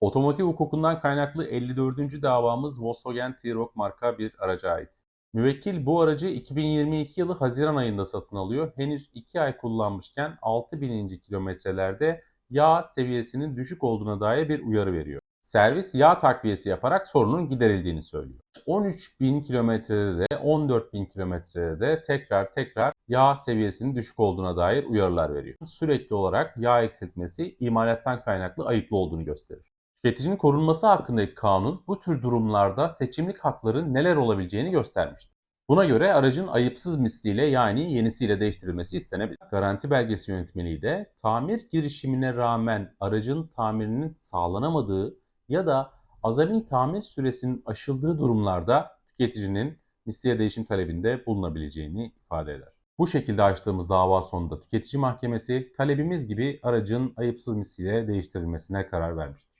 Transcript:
Otomotiv hukukundan kaynaklı 54. davamız Volkswagen T-Roc marka bir araca ait. Müvekkil bu aracı 2022 yılı Haziran ayında satın alıyor. Henüz 2 ay kullanmışken 6000. kilometrelerde yağ seviyesinin düşük olduğuna dair bir uyarı veriyor. Servis yağ takviyesi yaparak sorunun giderildiğini söylüyor. 13.000 kilometrede de 14.000 kilometrede de tekrar tekrar yağ seviyesinin düşük olduğuna dair uyarılar veriyor. Sürekli olarak yağ eksiltmesi imalattan kaynaklı ayıplı olduğunu gösterir. Tüketicinin korunması hakkındaki kanun bu tür durumlarda seçimlik hakların neler olabileceğini göstermiştir. Buna göre aracın ayıpsız misliyle yani yenisiyle değiştirilmesi istenebilir. Garanti belgesi yönetmeliği de tamir girişimine rağmen aracın tamirinin sağlanamadığı ya da azami tamir süresinin aşıldığı durumlarda tüketicinin misliye değişim talebinde bulunabileceğini ifade eder. Bu şekilde açtığımız dava sonunda tüketici mahkemesi talebimiz gibi aracın ayıpsız misliyle değiştirilmesine karar vermiştir.